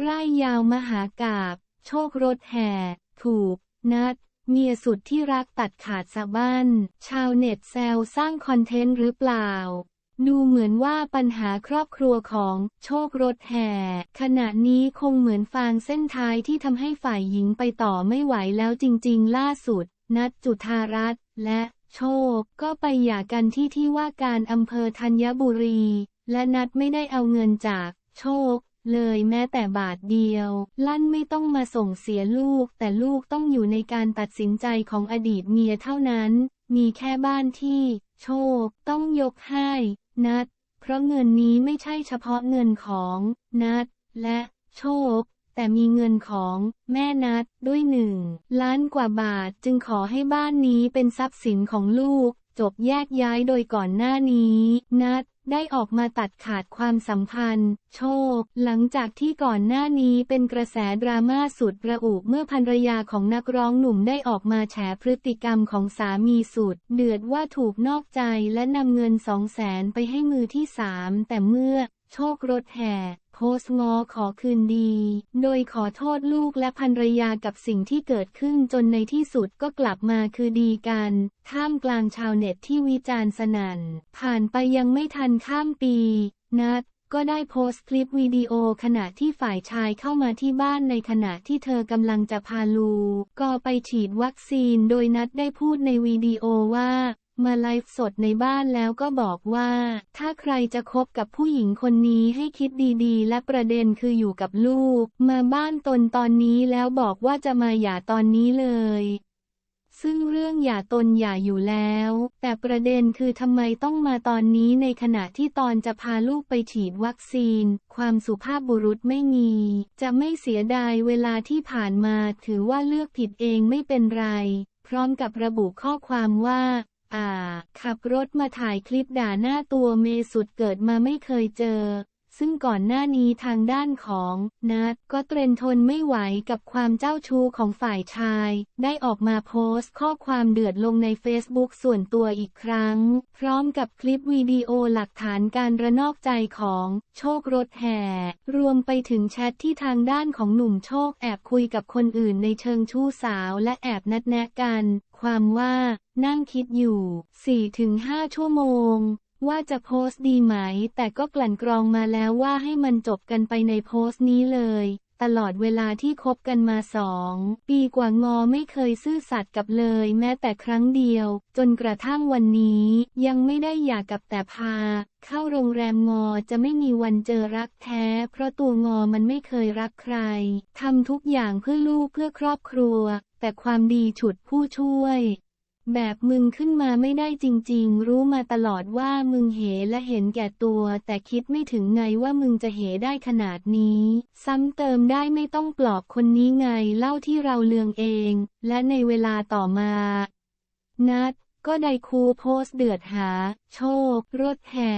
ไร่ยาวมหากาบ โชครถแห่ ถูก นัด เมียสุดที่รักตัดขาดสะบั้น ชาวเน็ตแซวสร้างคอนเทนต์หรือเปล่า ดูเหมือนว่าปัญหาครอบครัวของโชครถแห่ ขณะนี้คงเหมือนฟางเส้นท้ายที่ทำให้ฝ่ายหญิงไปต่อไม่ไหวแล้วจริง ๆ ล่าสุด นัดจุธารัตน์และโชคก็ไปหย่ากันที่ที่ว่าการอำเภอธัญบุรี และนัดไม่ได้เอาเงินจาก โชค เลยแม้แต่บาทเดียว ลั่นไม่ต้องมาส่งเสียลูก แต่ลูกต้องอยู่ในการตัดสินใจของอดีตเมียเท่านั้น มีแค่บ้านที่ โชค ต้องยกให้ นัด เพราะเงินนี้ไม่ใช่เฉพาะเงินของ นัด และโชค แต่มีเงินของแม่นัดด้วยหนึ่งล้านกว่าบาทจึงขอให้บ้านนี้เป็นทรัพย์สินของลูก จบแยกย้ายโดยก่อนหน้านี้ นัดได้ออกมาตัดขาดความสัมพันธ์ โชค หลังจากที่ก่อนหน้านี้เป็นกระแสดราม่าสุดระอุเมื่อภรรยาของนักร้องหนุ่มได้ออกมาแฉพฤติกรรมของสามีสุด เดือดว่าถูกนอกใจและนำเงินสองแสนไปให้มือที่สามแต่เมื่อ โชครถแห่โพสงอขอคืนดี โดยขอโทษลูกและภรรยากับสิ่งที่เกิดขึ้นจนในที่สุดก็กลับมาคือดีกัน ท่ามกลางชาวเน็ตที่วิจารณ์สนั่น ผ่านไปยังไม่ทันข้ามปี นัดก็ได้โพสต์คลิปวิดีโอขณะที่ฝ่ายชายเข้ามาที่บ้านในขณะที่เธอกำลังจะพาลู ก็ไปฉีดวัคซีนโดยนัดได้พูดในวิดีโอว่า มาไลฟ์สดในบ้านแล้วก็บอกว่า ถ้าใครจะคบกับผู้หญิงคนนี้ให้คิดดีๆ และประเด็นคืออยู่กับลูก มาบ้านตนตอนนี้แล้วบอกว่าจะมาหย่าตอนนี้เลย ซึ่งเรื่องหย่าตนหย่าอยู่แล้ว แต่ประเด็นคือทำไมต้องมาตอนนี้ในขณะที่ตอนจะพาลูกไปฉีดวัคซีน ความสุภาพบุรุษไม่มี จะไม่เสียดายเวลาที่ผ่านมาถือว่าเลือกผิดเองไม่เป็นไรพร้อมกับระบุข้อความว่า อ่า ขับรถมาถ่ายคลิปด่าหน้าตัวเมสุดเกิดมาไม่เคยเจอ ซึ่งก่อนหน้านี้ทางด้านของนัดก็เตรนทนไม่ไหวกับความเจ้าชู้ของฝ่ายชาย ได้ออกมาโพสต์ข้อความเดือดลงใน Facebook ส่วนตัวอีกครั้ง พร้อมกับคลิปวิดีโอหลักฐานการระนอกใจของโชครถแห่ รวมไปถึงแชทที่ทางด้านของหนุ่มโชคแอบคุยกับคนอื่นในเชิงชู้สาวและแอบนัดแนะกัน ความว่านั่งคิดอยู่ 4-5 ชั่วโมง ว่าจะโพสต์ดีไหม แต่ก็กลั่นกรองมาแล้วว่าให้มันจบกันไปในโพสต์นี้เลย ตลอดเวลาที่คบกันมาสองปีกว่างอไม่เคยซื่อสัตย์กับเลยแม้แต่ครั้งเดียว จนกระทั่งวันนี้ยังไม่ได้อยากกับแต่พา เข้าโรงแรมงอจะไม่มีวันเจอรักแท้ เพราะตัวงอมันไม่เคยรักใครทำทุกอย่างเพื่อลูกเพื่อครอบครัว แต่ความดีฉุดผู้ช่วย แบบมึงขึ้นมาไม่ได้จริง ๆ รู้มาตลอดว่ามึงเหและเห็นแก่ตัว แต่คิดไม่ถึงไงว่ามึงจะเหได้ขนาดนี้ ซ้ำเติมได้ไม่ต้องปลอบคนนี้ไงเล่าที่เราเลืองเอง และในเวลาต่อมา นัดก็ได้คูโพสเดือดหา โชค รถแห่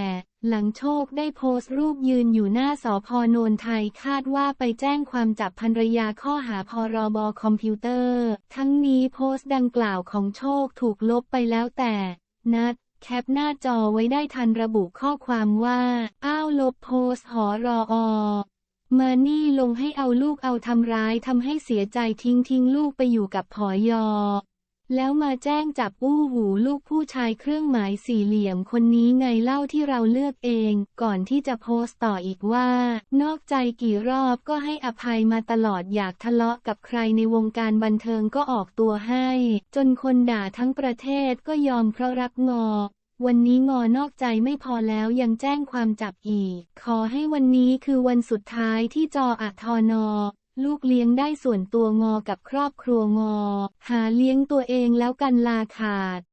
หลังโชคได้โพสต์รูปยืนอยู่หน้าสพนนไทยคาดว่าไปแจ้งความจับภรรยาข้อหาพรบคอมพิวเตอร์ ทั้งนี้โพสต์ดังกล่าวของโชคถูกลบไปแล้วแต่ นัดแคปหน้าจอไว้ได้ทันระบุข้อความว่า อ้าวลบโพสต์หอรออมานี่ลงให้เอาลูกเอาทำร้ายทำให้เสียใจทิ้งทิ้งลูกไปอยู่กับผอยอ แล้วมาแจ้งจับอู้หูลูกผู้ชายเครื่องหมายสี่เหลี่ยมคนนี้ไงเล่าที่เราเลือกเอง ก่อนที่จะโพสต์ต่ออีกว่า นอกใจกี่รอบก็ให้อภัยมาตลอดอยากทะเลาะกับใครในวงการบันเทิงก็ออกตัวให้ จนคนด่าทั้งประเทศก็ยอมเพราะรักงอวันนี้งอนอกใจไม่พอแล้วยังแจ้งความจับอีก ขอให้วันนี้คือวันสุดท้ายที่จออะทอนอ ลูกเลี้ยงได้ส่วนตัวงอกับครอบครัวงอ หาเลี้ยงตัวเองแล้วกันลาขาด